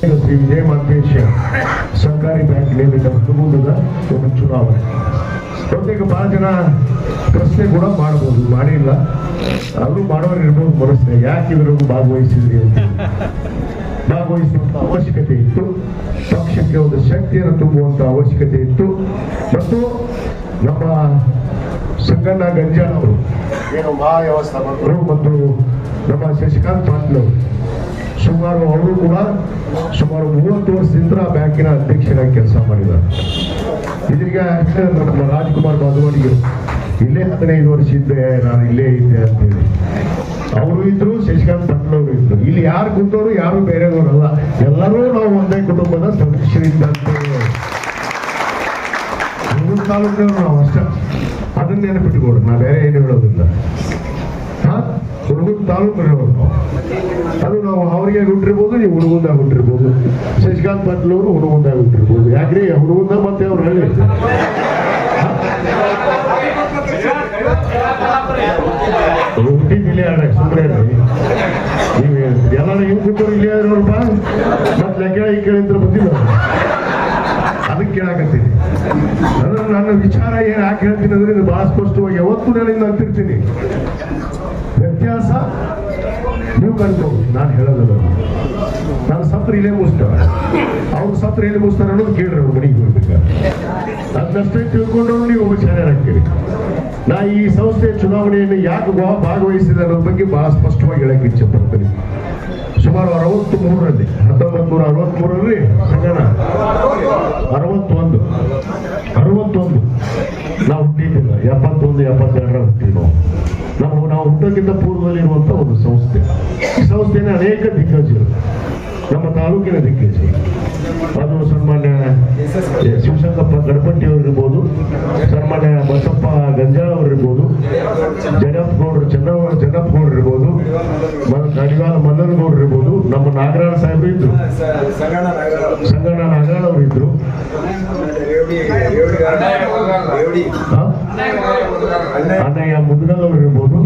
ಶ್ರೀ ವಿಜಯ ಮಾಂತೇಶ ಸರ್ಕಾರಿ ಬ್ಯಾಂಕ್ ನೇಮಿತ ಹುಡುಗದ ಒಂದು ಚುನಾವಣೆ. ಬಹುತೇಕ ಬಹಳ ಜನ ಪ್ರಶ್ನೆ ಕೂಡ ಮಾಡಬಹುದು ಮಾಡಿಲ್ಲ. ಅದು ಮಾಡೋರು ಇರ್ಬೋದು ಮನಸ್ಸಿನ ಯಾಕೆ ಇದ್ರಾಗ ಭಾಗವಹಿಸಿದ್ರಿ ಅಂತ. ಭಾಗವಹಿಸುವಂತ ಅವಶ್ಯಕತೆ ಇತ್ತು. ಪಕ್ಷಕ್ಕೆ ಒಂದು ಶಕ್ತಿಯನ್ನು ತುಂಬುವಂತ ಅವಶ್ಯಕತೆ ಇತ್ತು. ಮತ್ತು ನಮ್ಮ ಸಂಗಣ್ಣ ಗಂಜಾಳ ಅವರು ಏನು ಮಹಾವ್ಯವಸ್ಥಾಪಕರು ಮತ್ತು ನಮ್ಮ ಶಶಿಕಾಂತ್ ಪಾಟೀಲ್ ಅವರು ಸುಮಾರು ಅವರು ಕೂಡ ಸುಮಾರು ಮೂವತ್ತು ವರ್ಷದಿಂದ ಬ್ಯಾಂಕಿನ ಅಧ್ಯಕ್ಷರಾಗಿ ಕೆಲಸ ಮಾಡಿದ್ದಾರೆ. ಇದೀಗ ನಮ್ಮ ರಾಜ್ಕುಮಾರ್ ಬಾದವಾಡಿಗೆ ಇಲ್ಲೇ ಹದಿನೈದು ವರ್ಷ ಇದ್ದೆ, ನಾನು ಇಲ್ಲೇ ಇದ್ದೆ ಅಂತೇಳಿ. ಅವರು ಇದ್ರು, ಶಶಿಕಾಂತ್ ಪಾಟೀಲ್ ಅವರು ಇದ್ರು. ಇಲ್ಲಿ ಯಾರು ಕೂತವರು, ಯಾರು ಬೇರೆಯವರಲ್ಲ ಎಲ್ಲರೂ ನಾವು ಒಂದೇ ಕುಟುಂಬದ ಸದಸ್ಯರಿದ್ದಂತೆ ತಾಲೂಕಿನ ನಾವು ಅಷ್ಟೇ. ಅದನ್ನ ನೆನಪಿಟ್ಟುಕೊಳ್ಳಿ ನಾ ಬೇರೆ ಏನು ಹೇಳೋದಿಲ್ಲ. ಹುಡುಗನ ತಾಲೂಕಿನವರು ನಾವು ಅದು ನಾವು ಅವರಿಗೆ ಹುಟ್ಟಿರ್ಬೋದು ನೀವು ಹುಡುಗಂದಾಗ ಹುಟ್ಟಿರ್ಬೋದು ಶಶಿಕಾಂತ್ ಪಾಟೀಲ್ ಅವರು ಹುಡುಗಂದಾಗ ಹುಟ್ಟಿರ್ಬೋದು ಯಾಕ್ರಿ? ಹುಡುಗಂದ ಮತ್ತೆ ಅವ್ರು ಹೇಳಿ. ಹುಟ್ಟಿದ ಇಲ್ಲೇ ಆಡ ಸುಮ್ಮನೆ ನೀವು ಎಲ್ಲರೂ ಹಿಂಗ್ ಕೂತವ್ರು ಇಲ್ಲೇ ಆದ್ರಪ್ಪ ಮತ್ತೆ ಲೆಕ್ಕ ಈ ಕೇಳಿದ್ರೆ ಬಂದಿಲ್ಲ. ಅದಕ್ಕೆ ಕೇಳಾಕತ್ತೀನಿ. ಅಂದ್ರೆ ನನ್ನ ವಿಚಾರ ಏನ್ ಯಾಕೆ ಹೇಳ್ತೀನಿ ಅಂದ್ರೆ ಇದು ಬಹಳ ಸ್ಪಷ್ಟವಾಗಿ ಯಾವತ್ತೂ ನಾನು ಇನ್ನು ಅಂತಿರ್ತೀನಿ. ನೀವು ಕಂಡು ನಾನು ಹೇಳೋದಲ್ಲ. ನಾನು ಸತ್ರ ಇಲ್ಲೇ ಮುಗಿಸ್ತಾರ ಅವ್ರು ಸತ್ರ ಇಲ್ಲಿ ಮುಗಿಸ್ತಾರ ಅನ್ನೋದು ಕೇಳ್ರಿ ಅವ್ರು ಮನೆಗೆ ಹೋಗ್ಬೇಕಾದ್ರೆ. ಅದನ್ನಷ್ಟೇ ತಿಳ್ಕೊಂಡು ನೀವು ಕೇಳಿ. ನಾ ಈ ಸಂಸ್ಥೆಯ ಚುನಾವಣೆಯನ್ನು ಯಾಕೆ ಭಾಗವಹಿಸಿದೆ ಅನ್ನೋದ್ರ ಬಗ್ಗೆ ಬಹಳ ಸ್ಪಷ್ಟವಾಗಿ ಹೇಳಕ್ಕೆ ಇಚ್ಛೆ ಪಡ್ತೀನಿ ಸುಮಾರು ಅರವತ್ತು ಮೂರರಲ್ಲಿ ಹತ್ತೊಂಬತ್ತು ನೂರ ಅರವತ್ಮೂರರಲ್ಲಿ ಸಂಗಣ. ಅರವತ್ತೊಂದು. ಅರವತ್ತೊಂದು. ನಾವು ಹುಟ್ಟಿದ್ದಿಲ್ಲ. ಎಪ್ಪತ್ತೊಂದು, ಎಪ್ಪತ್ತೆರಡರ ಹುಟ್ಟಿದ್ದೀವಿ ನಾವು ನಾವು ನಾವು ಹುಟ್ಟೋಕ್ಕಿಂತ ಪೂರ್ವದಲ್ಲಿ ಇರುವಂತ ಒಂದು ಸಂಸ್ಥೆ. ಈ ಸಂಸ್ಥೆನ ಅನೇಕ ದಿಗ್ಗಜರು ನಮ್ಮ ತಾಲೂಕಿನ ದಿಗ್ಗಜ ಅದು ಸನ್ಮಾನ್ಯ ಶಿವಶಂಕರಪ್ಪ ಗಣಪತಿ ಅವರು ಇರ್ಬೋದು ಸನ್ಮಾನ್ಯ ಬಸಪ್ಪ ಗಂಜಾಳ ಅವರಿರ್ಬೋದು ಜಗಪ್ಪ ಗೌಡರು ಚೆನ್ನ ಜಗಪ್ಪ ಗೌಡರು ಇರ್ಬೋದು ಅಡಿವಾಲ ಮಲ್ಲನಗೌಡರು ಮಲ್ಲನ ಗೌಡರು ಇರ್ಬೋದು ನಮ್ಮ ನಾಗರಾಜ ಸಾಹೇಬರು ಇದ್ರು. ಸಂಗಣ್ಣ ನಾಗರಾಳ ಅವರು ಇದ್ರು? ಅಣ್ಣಯ್ಯ ಮುದ್ಗಲ್ ಇರ್ಬೋದು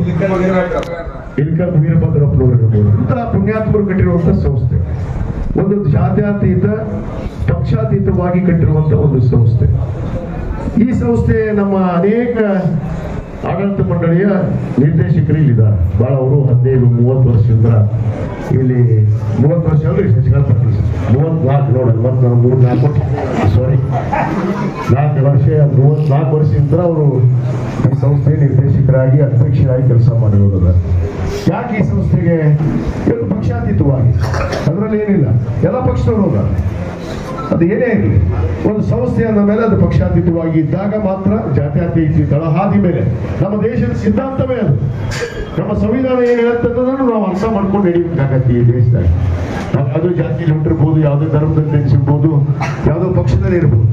ಇಲ್ಕಲ್ ವೀರಭದ್ರಪ್ಪನವರು ಇರ್ಬೋದು. ಇಂತಹ ಪುಣ್ಯಾತ್ಮರು ಕಟ್ಟಿರುವಂತ ಸಂಸ್ಥೆ. ಒಂದು ಜಾತ್ಯಾತೀತ, ಪಕ್ಷಾತೀತವಾಗಿ ಕಟ್ಟಿರುವಂತ ಒಂದು ಸಂಸ್ಥೆ. ಈ ಸಂಸ್ಥೆ ನಮ್ಮ ಅನೇಕ ಆಡಳಿತ ಮಂಡಳಿಯ ನಿರ್ದೇಶಕರು ಇಲ್ಲಿದ್ದಾರೆ. ಬಹಳ ಅವರು ಹದಿನೈದು, ಮೂವತ್ತು ವರ್ಷದಿಂದ ಇಲ್ಲಿ, ಮೂವತ್ತು ವರ್ಷ ಅಂದ್ರೆ ಪಾಟೀಲ್ ಮೂವತ್ತು ನಾಲ್ಕು, ನೋಡಿ ಮತ್ತೆ ನಾನು ಮೂರು, ನಾಲ್ಕು ಸಾರಿ ಮೂವತ್ನಾಲ್ಕು ವರ್ಷದಿಂದ ಅವರು ಈ ಸಂಸ್ಥೆ ನಿರ್ದೇಶಕರಾಗಿ, ಅಧ್ಯಕ್ಷರಾಗಿ ಕೆಲಸ ಮಾಡಿರೋದ ಯಾಕೆ ಈ ಸಂಸ್ಥೆಗೆ? ಪಕ್ಷಾತೀತವಾಗಿ ಅದರಲ್ಲಿ ಏನಿಲ್ಲ. ಎಲ್ಲ ಪಕ್ಷದವರು ಹೋದ ಅದು ಏನೇ ಇರಲಿ, ಒಂದು ಸಂಸ್ಥೆ ಅಂದ ಮೇಲೆ ಅದು ಪಕ್ಷಾತೀತವಾಗಿ ಇದ್ದಾಗ ಮಾತ್ರ ಜಾತ್ಯತೀತ ತಳಹಾದಿ ಮೇಲೆ. ನಮ್ಮ ದೇಶದ ಸಿದ್ಧಾಂತವೇ ಅದು. ನಮ್ಮ ಸಂವಿಧಾನ ಏನು ಹೇಳುತ್ತೆ ಅನ್ನೋದನ್ನು ನಾವು ಅರ್ಥ ಮಾಡ್ಕೊಂಡು ನಡೀಬೇಕಾಗತ್ತೆ ಈ ದೇಶದಾಗ ನಾವು ಯಾವುದೋ ಜಾತಿಯಲ್ಲಿ ಹೊಂಟಿರ್ಬೋದು ಯಾವುದೋ ಧರ್ಮದಲ್ಲಿ ನೆನೆಸಿರ್ಬೋದು ಯಾವುದೋ ಪಕ್ಷದಲ್ಲಿ ಇರ್ಬೋದು.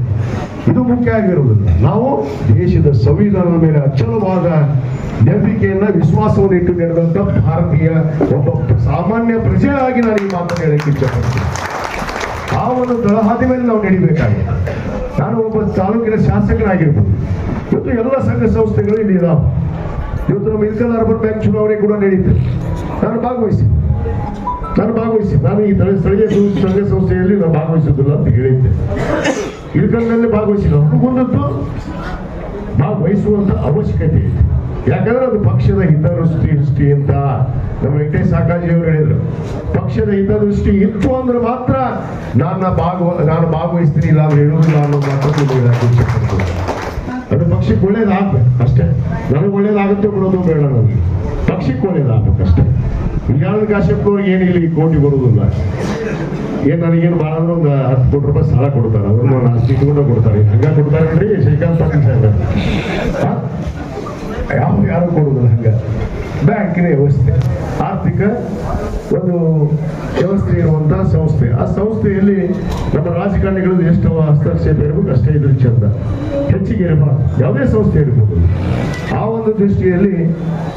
ಇದು ಮುಖ್ಯ ಆಗಿರುವುದಿಲ್ಲ ನಾವು ದೇಶದ ಸಂವಿಧಾನದ ಮೇಲೆ ಅಚಲವಾದ ನಂಬಿಕೆಯನ್ನ, ವಿಶ್ವಾಸವನ್ನು ಇಟ್ಟು ನಡೆದಂತ ಭಾರತೀಯ ಒಬ್ಬ ಸಾಮಾನ್ಯ ಪ್ರಜೆಯಾಗಿ ನಾನು ಈ ಮಾತನ್ನು ಹೇಳಕ್ಕೆ ಇಷ್ಟಪಡ್ತೀನಿ ಆ ಒಂದು ತಳಹಾದಿ ಮೇಲೆ ನಾವು ನಡಿಬೇಕಾಗಿದೆ. ನಾನು ಒಬ್ಬ ತಾಲೂಕಿನ ಶಾಸಕನಾಗಿರ್ಬೋದು. ಇವತ್ತು ಎಲ್ಲ ಸಂಘ ಸಂಸ್ಥೆಗಳು ಇಲ್ಲಿ ಇದಾವೆ. ಇವತ್ತು ನಮ್ಮ ಇಲ್ಕಲ್ ಅರ್ಬನ್ ಬ್ಯಾಂಕ್ ಚುನಾವಣೆ ಕೂಡ ನಡೀತು. ನಾನು ಭಾಗವಹಿಸಿ. ನಾನು ಭಾಗವಹಿಸಿ. ನಾನು ಈ ಸ್ಥಳೀಯ ಸಂಘ ಸಂಸ್ಥೆಯಲ್ಲಿ ನಾನು ಭಾಗವಹಿಸುವುದಿಲ್ಲ ಅಂತ ಹೇಳಿದ್ದೆ. ಇಲ್ಕಲ್ನಲ್ಲಿ ಭಾಗವಹಿಸಿಲ್ಲ. ಮುಂದದ್ದು ಭಾಗವಹಿಸುವಂತ ಅವಶ್ಯಕತೆ ಇದೆ. ಯಾಕಂದ್ರೆ ಅದು ಪಕ್ಷದ ಹಿತದೃಷ್ಟಿ ದೃಷ್ಟಿ ಅಂತ ನಮ್ಮ ವೆಂಕಟೇಶ್ ಸಾಕಾಜಿ ಅವರು ಹೇಳಿದ್ರು. ಪಕ್ಷದ ಹಿತದೃಷ್ಟಿ ಇತ್ತು ಅಂದ್ರೆ ಮಾತ್ರ ನಾನು ಭಾಗವ, ನಾನು ಭಾಗವಹಿಸ್ತೀನಿ ಇಲ್ಲ ಅಂದ್ರೆ ಹೇಳುವುದಿಲ್ಲ ಅನ್ನೋ ಮಾತ್ರ. ಅದು ಪಕ್ಷಕ್ಕೆ ಒಳ್ಳೇದಾಗ್ಬೇಕು ಅಷ್ಟೇ. ನನಗೆ ಒಳ್ಳೇದಾಗುತ್ತೆ ಬಿಡೋದು ಬೇಡ ನನಗೆ ಪಕ್ಷಕ್ಕೆ ಒಳ್ಳೇದಾಗ್ಬೇಕು ಅಷ್ಟೇ. ವಿಜ್ಞಾನದ ಕಾಶ್ಯಪ್ ಏನು ಈ ಕೋಟಿ ಬರುವುದಿಲ್ಲ. ಏನು ನನಗೇನು ಭಾಳ ಅಂದ್ರೆ ಒಂದು ಹತ್ತು ಕೋಟಿ ರೂಪಾಯಿ ಸಾಲ ಕೊಡ್ತಾರೆ. ಅದನ್ನು ನಾನು ಅಷ್ಟು ಕೊಡ್ತಾರೆ. ಹಂಗ ಕೊಡ್ತಾರೆ ನೋಡಿ ಶ್ರೀಕಾಂತ್ ಪಾಟೀಲ್ ಸಾಹೇಬ್ರ? ಯಾವ ಯಾರು ಕೊಡುವುದಿಲ್ಲ ಹಂಗೆ? ಬ್ಯಾಂಕಿನ ವ್ಯವಸ್ಥೆ. ಆರ್ಥಿಕ ಒಂದು ವ್ಯವಸ್ಥೆ ಇರುವಂತಹ ಸಂಸ್ಥೆ. ಆ ಸಂಸ್ಥೆಯಲ್ಲಿ ನಮ್ಮ ರಾಜಕಾರಣಿಗಳು ಎಷ್ಟು ಹಸ್ತಕ್ಷೇಪ ಇರಬೇಕು ಅಷ್ಟೇ ಇದ್ರ ಚಂದ. ಹೆಚ್ಚಿಗೆ ಇರಬಾರ್ದು ಯಾವುದೇ ಸಂಸ್ಥೆ ಇರಬಹುದು ಆ ಒಂದು ದೃಷ್ಟಿಯಲ್ಲಿ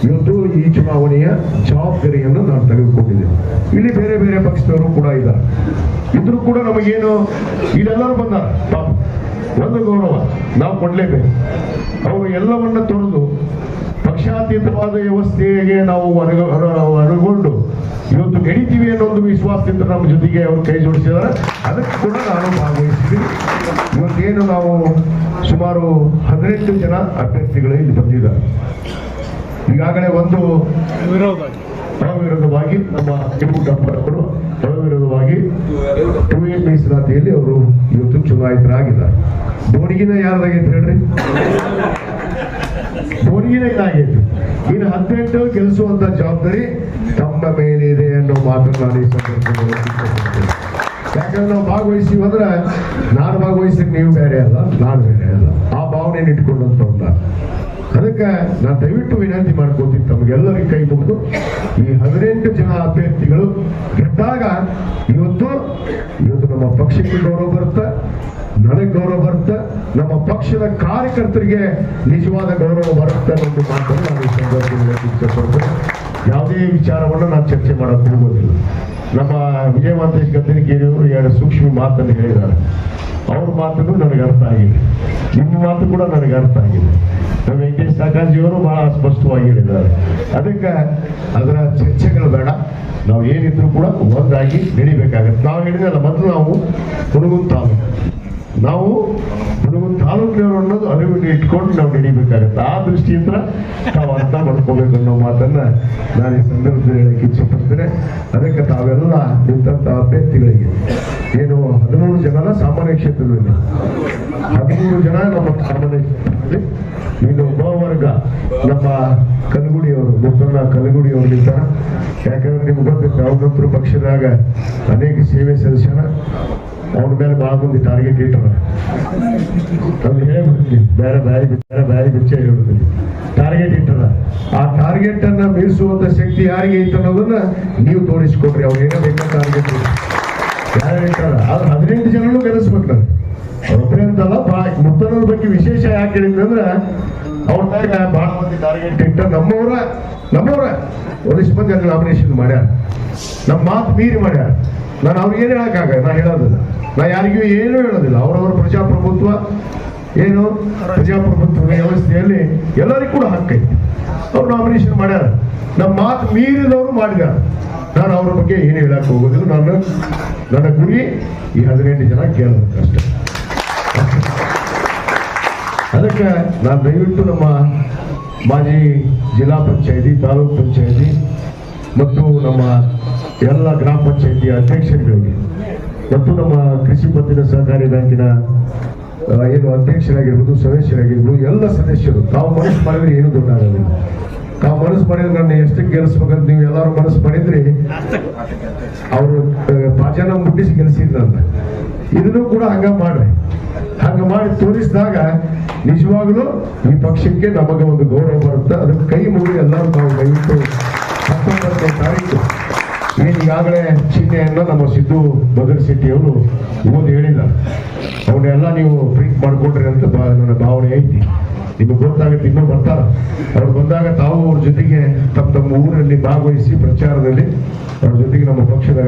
ಇವತ್ತು ಈ ಚುನಾವಣೆಯ ಜವಾಬ್ದಾರಿಯನ್ನು ನಾನು ತೆಗೆದುಕೊಂಡಿದ್ದೇನೆ. ಇಲ್ಲಿ ಬೇರೆ ಬೇರೆ ಪಕ್ಷದವರು ಕೂಡ ಇದ್ದಾರೆ. ಇದ್ರು ಕೂಡ ನಮಗೇನು, ಇಲ್ಲೆಲ್ಲರೂ ಬಂದಾರ. ಪಾಪ. ಒಂದು ಗೌರವ. ನಾವು ಕೊಡಲೇಬೇಕು. ಅವರು ಎಲ್ಲವನ್ನ ತೊರೆದು ಪಕ್ಷಾತೀತವಾದ ವ್ಯವಸ್ಥೆಗೆ ನಾವು ಅನುಗ- ಅನು- ಅನುಗೊಂಡು ಇವತ್ತು ಗೆಡಿತೀವಿ ಅನ್ನೋ ಒಂದು ವಿಶ್ವಾಸದಿಂದ ನಮ್ಮ ಜೊತೆಗೆ ಅವರು ಕೈ ಜೋಡಿಸಿದ್ದಾರೆ. ಅದಕ್ಕೆ ಕೂಡ ನಾನು ಭಾಗವಹಿಸ್ತೀನಿ. ಇವತ್ತೇನು ನಾವು ಸುಮಾರು ಹದಿನೆಂಟು ಜನ ಅಭ್ಯರ್ಥಿಗಳು ಇಲ್ಲಿ ಬಂದಿದ್ದಾರೆ. ಈಗಾಗಲೇ ಒಂದು ಅವಿರೋಧವಾಗಿ ನಮ್ಮ ಕೆಂಪು ಡಾಕ್ಟರ್ಗಳು ಅವಿರೋಧವಾಗಿ ಟು ಎ ಮೀಸಲಾತಿಯಲ್ಲಿ ಅವರು ಇವತ್ತು ಚುನಾಯಿತರಾಗಿದ್ದಾರೆ. ಬೋಣಿಗಿನ ಯಾರಾಗೈತೆ ಹೇಳ್ರಿ? ಬೋಣಿಗಿನ ಇದಾಗೈತಿ ಇನ್ನು ಹದಿನೆಂಟು ಗೆಲ್ಲಿಸುವಂತ ಜವಾಬ್ದಾರಿ ತಮ್ಮ ಮೇಲಿದೆ ಅನ್ನೋ ಮಾತನ್ನು ನಾನು ಈ ಸಂದರ್ಭದಲ್ಲಿ. ಯಾಕಂದ್ರೆ ನಾವು ಭಾಗವಹಿಸಿವಿ ಅಂದ್ರೆ ನಾನು ಭಾಗವಹಿಸಿದ ನೀವು ಬೇರೆ ಅಲ್ಲ, ನಾನು ಬೇರೆ ಅಲ್ಲ. ಆ ಭಾವನೆ ಇಟ್ಕೊಂಡಂತ ಅದಕ್ಕೆ ನಾನು ದಯವಿಟ್ಟು ವಿನಂತಿ ಮಾಡ್ಕೋತೀನಿ ತಮಗೆಲ್ಲರಿಗೆ ಕೈ ಮುಗಿದು, ಈ ಹದಿನೆಂಟು ಜನ ಅಭ್ಯರ್ಥಿಗಳು ಗೆದ್ದಾಗ ಇವತ್ತು ಇವತ್ತು ನಮ್ಮ ಪಕ್ಷಕ್ಕೆ ಗೌರವ ಬರುತ್ತೆ ನನಗೆ ಗೌರವ ಬರುತ್ತೆ. ನಮ್ಮ ಪಕ್ಷದ ಕಾರ್ಯಕರ್ತರಿಗೆ ನಿಜವಾದ ಗೌರವ ಬರುತ್ತೆ ಅನ್ನೋದು ಮಾತನ್ನು ನಾನು ಸಂದರ್ಭದಲ್ಲಿ ಯಾವುದೇ ವಿಚಾರವನ್ನು ನಾನು ಚರ್ಚೆ ಮಾಡೋಕೆ ಹೋಗೋದಿಲ್ಲ. ನಮ್ಮ ವಿಜಯಮಂತೇಶ್ ಗದ್ದರಿಕೇರಿಯವರು ಎರಡು ಸೂಕ್ಷ್ಮ ಮಾತನ್ನು ಹೇಳಿದ್ದಾರೆ. ಅವ್ರ ಮಾತನ್ನು ನನಗೆ ಅರ್ಥ ಆಗಿದೆ. ನಿಮ್ಮ ಮಾತು ಕೂಡ ನನಗೆ ಅರ್ಥ ಆಗಿದೆ. ನಮ್ಮ ವೆಂಕಟೇಶ್ ಸಾಕಾಜಿಯವರು ಬಹಳ ಸ್ಪಷ್ಟವಾಗಿ ಹೇಳಿದ್ದಾರೆ. ಅದಕ್ಕೆ ಅದರ ಚರ್ಚೆಗಳು ಬೇಡ. ನಾವು ಏನಿದ್ರು ಕೂಡ ಒಂದಾಗಿ ನಡಿಬೇಕಾಗತ್ತೆ. ನಾವು ಹೇಳಿದಲ್ಲ ಮೊದಲು ನಾವು ಹುಡುಗನ್ ನಾವು ಹುಡುಗನ್ ತಾಲೂಕಿನವರು ಅನ್ನೋದು ಅರಿವಿನ ಇಟ್ಕೊಂಡು ನಾವು ನಡಿಬೇಕಾಗತ್ತೆ. ಆ ದೃಷ್ಟಿಯಿಂದ ನಾವು ಅರ್ಥ ಮಾಡ್ಕೋಬೇಕು ಅನ್ನೋ ಮಾತನ್ನ ನಾನು ಈ ಸಂದರ್ಭದಲ್ಲಿ ಹೇಳಕ್ಕೆ ಇಚ್ಛೆಪಡ್ತೇನೆ ಅದಕ್ಕೆ ತಾವೆಲ್ಲ ನಿಂತ ಅಭ್ಯರ್ಥಿಗಳಿಗೆ ಏನು ಹದಿಮೂರು ಜನರ ಸಾಮಾನ್ಯ ಕ್ಷೇತ್ರದಲ್ಲಿ. ಹದಿಮೂರು ಜನ ನಮ್ಮ ಸಾಮಾನ್ಯ ಕ್ಷೇತ್ರದಲ್ಲಿ. ಇನ್ನು ಉಪವರ್ಗ ನಮ್ಮ ಕಲಗುಡಿಯವರು ಮುತ್ತಣ್ಣ ಕಲಗುಡಿಯವರು ನಿಂತಾರ. ಯಾಕಂದ್ರೆ ನಿಮ್ಗೆ ಗೊತ್ತಿತ್ತು ಅವ್ರಂತರೂ ಪಕ್ಷದಾಗ ಅನೇಕ ಸೇವೆ ಸಲ್ಲಿಸ್ಯಾರ. ಅವನ ಮೇಲೆ ಭಾಳ ಮಂದಿ ಟಾರ್ಗೆಟ್ ಇಟ್ಟರ ಅದು ಹೇಳ್ಬಿಡ್ತೀನಿ, ಬೇರೆ ಬ್ಯಾರಿ ಬೇರೆ ಬ್ಯಾರಿ ಬಿಚ್ಚ ಹೇಳ್ಬಿಡ್ತೀನಿ. ಟಾರ್ಗೆಟ್ ಇಟ್ಟದ. ಆ ಟಾರ್ಗೆಟ್ ಅನ್ನ ಮೀರಿಸುವಂತ ಶಕ್ತಿ ಯಾರಿಗೆ ಐತೆ ಅನ್ನೋದನ್ನ ನೀವು ತೋರಿಸ್ಕೊಡ್ರಿ. ಅವ್ರು ಏನೋ ಬೇಕಾದ ಟಾರ್ಗೆಟ್ ಯಾರು ಹೇಳ್ತಾರ? ಆದ್ರೆ ಹದಿನೆಂಟು ಜನನು ಗೆಲ್ಲಿಸ್ಬೇಕು. ನಾನು ಒಬ್ಬರೇ ಅಂತಲ್ಲ ಬಹಳ ಬಗ್ಗೆ ವಿಶೇಷ ಯಾಕೆ ಹೇಳಿದ್ರೆ ಅವ್ರ ಮ್ಯಾಗ ಬಹಳ ಮಂದಿ ಟಾರ್ಗೆಟ್ ಇಟ್ಟ ನಮ್ಮವ್ರ ನಮ್ಮವ್ರ. ಒಂದಿಷ್ಟು ಮಂದಿ ಅಲ್ಲಿ ನಾಮಿನೇಷನ್ ಮಾಡ್ಯಾರ. ನಮ್ಮ ಮಾತು ಮೀರಿ ಮಾಡ್ಯಾರ. ನಾನು ಅವ್ರಿಗೆ ಏನು ಹೇಳಕ್ಕಾಗ ನಾ ಹೇಳೋದಿಲ್ಲ. ನಾ ಯಾರಿಗೂ ಏನೂ ಹೇಳೋದಿಲ್ಲ. ಅವರವರ ಪ್ರಜಾಪ್ರಭುತ್ವ ಏನು ಪ್ರಜಾಪ್ರಭುತ್ವ ವ್ಯವಸ್ಥೆಯಲ್ಲಿ ಎಲ್ಲರಿಗೂ ಕೂಡ ಹಕ್ಕೈತಿ ಅವ್ರು ನಾಮಿನೇಷನ್ ಮಾಡ್ಯಾರ. ನಮ್ಮ ಮಾತು ಮೀರಿದವರು ಮಾಡಿದಾರ. ನಾನು ಅವ್ರ ಬಗ್ಗೆ ಏನು ಹೇಳಕ್ ಹೋಗೋದಿಲ್ಲ. ನಾನು ನನ್ನ ಗುರಿ ಈ ಹದಿನೆಂಟು ಜನ ಕೇಳಬೇಕು ಅದಕ್ಕೆ ನಾನು ದಯವಿಟ್ಟು ನಮ್ಮ ಮಾಜಿ ಜಿಲ್ಲಾ ಪಂಚಾಯತಿ, ತಾಲೂಕು ಪಂಚಾಯತಿ ಮತ್ತು ನಮ್ಮ ಎಲ್ಲ ಗ್ರಾಮ ಪಂಚಾಯತಿ ಅಧ್ಯಕ್ಷರುಗಳಿಗೆ ಮತ್ತು ನಮ್ಮ ಕೃಷಿ ಪತ್ತಿನ ಸಹಕಾರಿ ಬ್ಯಾಂಕಿನ ಏನು ಅಧ್ಯಕ್ಷರಾಗಿರ್ಬೋದು, ಸದಸ್ಯರಾಗಿರ್ಬೋದು, ಎಲ್ಲ ಸದಸ್ಯರು, ತಾವು ಮನಸ್ಸು ಮಾಡಿದ್ರೆ ಏನು ದೊಡ್ಡ ಆಗೋದಿಲ್ಲ. ತಾವು ಮನಸ್ಸು ಮಾಡಿದ್ರೆ ನನ್ನ ಎಷ್ಟಕ್ಕೆ ಗೆಲ್ಲಿಸ್ಬೇಕಂತ ನೀವು ಎಲ್ಲರೂ ಮನಸ್ಸು ಮಾಡಿದ್ರಿ ಅವರು ಪಾಚನ ಮುಟ್ಟಿಸಿ ಗೆಲ್ಸಿದ್ರಂತ ಇದನ್ನು ಕೂಡ ಹಂಗ ಮಾಡ್ರಿ. ಹಂಗ ಮಾಡಿ ತೋರಿಸಿದಾಗ ನಿಜವಾಗ್ಲೂ ಈ ಪಕ್ಷಕ್ಕೆ ನಮಗೆ ಒಂದು ಗೌರವ ಬರುತ್ತೆ. ಅದಕ್ಕೆ ಕೈ ಮುಗಿ ಎಲ್ಲರೂ ನಾವು ದಯವಿಟ್ಟು ಹತ್ತೊಂಬತ್ತನೇ ತಾರೀಕು ಈಗಾಗಲೇ ಚಿಹ್ನೆಯನ್ನ ನಮ್ಮ ಸಿದ್ದು ಬದರ್ ಅವರು ಓದಿ ಹೇಳಿಲ್ಲ ಅವನ್ನೆಲ್ಲ ನೀವು ಪ್ರಿಂಟ್ ಮಾಡ್ಕೊಡ್ರಿ ಅಂತ ನನ್ನ ಭಾವನೆ ಐತಿ. ನಿಮಗೆ ಗೊತ್ತಾಗುತ್ತೆ, ಇನ್ನೂ ಬರ್ತಾರ. ಅವ್ರು ಬಂದಾಗ ತಾವು ಅವ್ರ ಜೊತೆಗೆ ತಮ್ಮ ತಮ್ಮ ಊರಲ್ಲಿ ಭಾಗವಹಿಸಿ ಪ್ರಚಾರದಲ್ಲಿ ಅವ್ರ ಜೊತೆಗೆ ನಮ್ಮ ಪಕ್ಷದ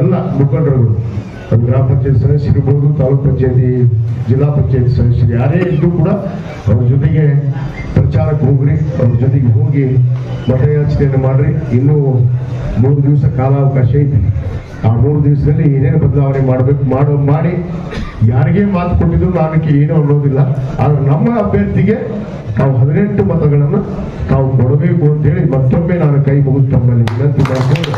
ಎಲ್ಲ ಮುಖಂಡರುಗಳು ಗ್ರಾಮ ಪಂಚಾಯತ್ ಸದಸ್ಯರಿರ್ಬೋದು ತಾಲೂಕ್ ಪಂಚಾಯತಿ ಜಿಲ್ಲಾ ಪಂಚಾಯತ್ ಸದಸ್ಯರು ಯಾರೇ ಇದ್ರೂ ಕೂಡ ಅವ್ರ ಜೊತೆಗೆ ಪ್ರಚಾರಕ್ಕೆ ಹೋಗ್ರಿ, ಅವ್ರ ಜೊತೆಗೆ ಹೋಗಿ ಮತಯಾಚನೆಯನ್ನು ಮಾಡ್ರಿ. ಇನ್ನೂ ಮೂರು ದಿವಸ ಕಾಲಾವಕಾಶ ಐತಿ. ಆ ಮೂರು ದಿವಸದಲ್ಲಿ ಏನೇನು ಬದಲಾವಣೆ ಮಾಡಬೇಕು ಮಾಡೋ, ಮಾಡಿ. ಯಾರಿಗೆ ಮಾತು ಕೊಟ್ಟಿದ್ರು ನಾನಕ್ಕೆ ಏನು ಅನ್ನೋದಿಲ್ಲ. ಆದ್ರೆ ನಮ್ಮ ಅಭ್ಯರ್ಥಿಗೆ ತಾವು ಹದಿನೆಂಟು ಮತಗಳನ್ನು ತಾವು ಕೊಡಬೇಕು ಅಂತೇಳಿ ಮತ್ತೊಮ್ಮೆ ನಾನು ಕೈ ಮುಗಿದು ತಮ್ಮಲ್ಲಿ ವಿನಂತಿ ಮಾಡ್ಕೊಂಡು